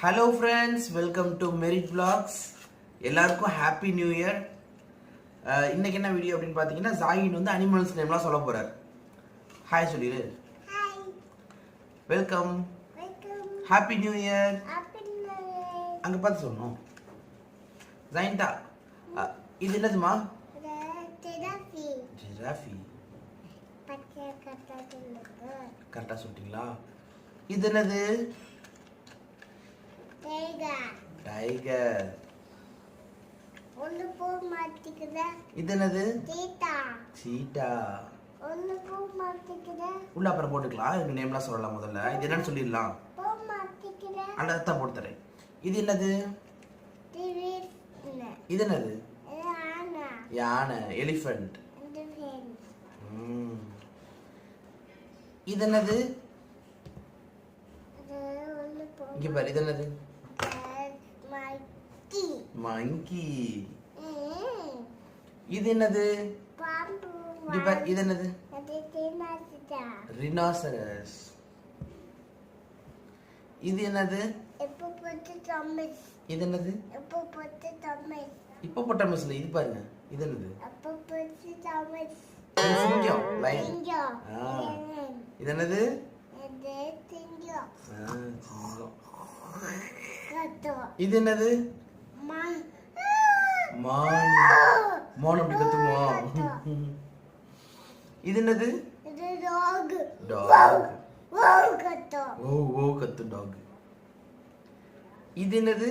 Hello friends welcome to Merit vlogs. எல்லாருக்கும் happy new year இன்னைக்கு என்ன வீடியோ அப்படின்னு பார்த்தீங்கன்னா ஜாகின் வந்து அனிமல்ஸ் நேம்லாம் சொல்ல போறார். ஹாய் சொல்லிடு வெல்கம் ஹாப்பி நியூ இயர் அங்கே பார்த்து சொல்லணும். ஜாயின்டா அஹ், இது என்னதுமா? ஜிராஃபி. கரெக்டாக சொல்லிட்டீங்களா? இது என்னது? டைகர். ஒன்று போக மாட்டேங்குதா இது என்னது சீட்டா. சீட்டா. ஒன்று போக மாட்டேங்குதா உள்ள அப்புறம் போட்டுக்கலாம். இந்த நேம்லாம் சொல்லலாம் முதல்ல. இது என்னன்னு சொல்லிடலாம். போக மாட்டேங்குதா அந்த தான் போட்டு தரேன். இது என்னது? இது என்னது? யானை. எலிஃபண்ட். இது என்னது? இங்க பாரு. இது என்னது? மங்கி. இது என்னது? இது என்னது? ரினாசரஸ் இது என்னது? இது என்னது? இப்போ பொட்டமஸ்ல இது பாருங்க. இது என்னது? சிங்கம் ஆ. இது என்னது? இது என்னது? மான். மான் அப்படி கத்துமா இது என்னது? டாக். டாக். ஓ ஓ கத்து டாக். இது என்னது?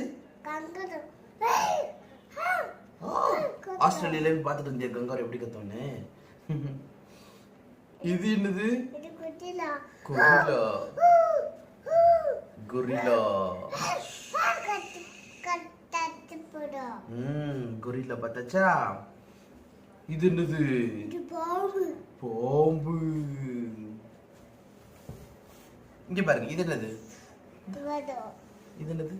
ஆஸ்திரேலியால பார்த்துட்டு இருந்தேன் கங்காரு? எப்படி கத்தோன்னு இது என்னது? கத்தாத்து போடும். ம். கொரில்லா பார்த்தாச்சா இது என்னது? பாம்பு. இங்க பாருங்க இது என்னது? இது என்னது?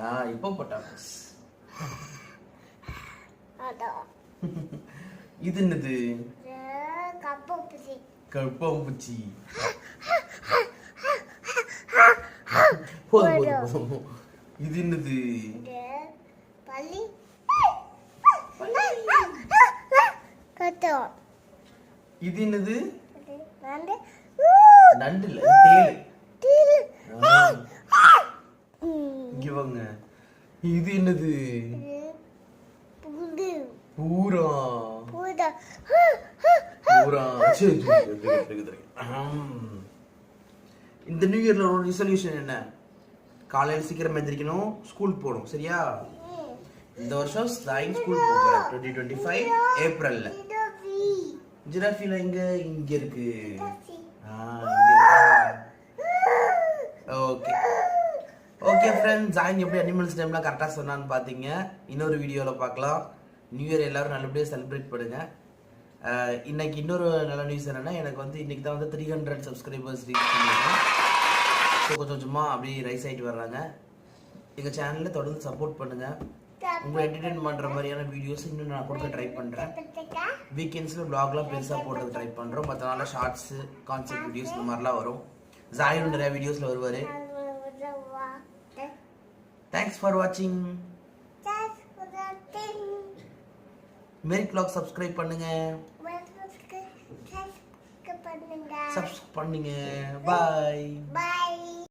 ஆ இப்போ பொட்டாமஸ் இது என்னது? போதும் போதும் இது என்னது இது பள்ளி கத்தம் இது என்னது? வந்து நண்டு. இல்ல தேளு. ஆ, இங்க வாங்க. இது என்னது? புது பூரா. பூதா பூரா. சரி. இந்த நியூ இயர்ல ஒரு ரிசல்யூஷன் என்ன? காலையில சீக்கிரம் எந்திரிக்கணும் ஸ்கூல் போகணும் சரியா? இந்த வருஷம் ஸ்லைன் ஸ்கூல் போகிறேன் டுவெண்ட்டி டுவெண்ட்டி ஃபைவ் ஏப்ரல்ல ஜிராஃபில இங்க இங்க இருக்கு. ஓகே. ஓகே ஃப்ரெண்ட்ஸ் ஜாயின் எப்படி அனிமல்ஸ் டைம்லாம் கரெக்டாக சொன்னான்னு பார்த்தீங்க இன்னொரு வீடியோவில் பார்க்கலாம் நியூ இயர் எல்லாரும் நல்லபடியாக செலிப்ரேட் பண்ணுங்க. அஹ், இன்னைக்கு இன்னொரு நல்ல நியூஸ் என்னன்னா எனக்கு வந்து இன்னைக்கு தான் வந்து த்ரீ ஹண்ட்ரட் சப்ஸ்கிரைபர்ஸ் ரீச் பண்ணியிருக்கோம் ஸோ கொஞ்சம் கொஞ்சமாக அப்படியே ரைஸ் ஆகிட்டு வர்றாங்க. எங்கள் சேனலில் தொடர்ந்து சப்போர்ட் பண்ணுங்க. உங்களை என்டர்டெயின் பண்ணுற மாதிரியான வீடியோஸ் இன்னும் நான் கொடுக்க ட்ரை பண்ணுறேன் வீக்கெண்ட்ஸில் vlogலாம் பெருசாக போடுறது ட்ரை பண்ணுறோம் மற்ற நாளில் ஷார்ட்ஸு கான்செப்ட் வீடியோஸ் இந்த மாதிரிலாம் வரும். ஜாயும் நிறைய வீடியோஸில் வருவார். தேங்க்ஸ் ஃபார் வாட்சிங் மேரி vlog சப்ஸ்கிரைப் பண்ணுங்க. சப்ஸ்கிரைப் பண்ணுங்க. Bye bye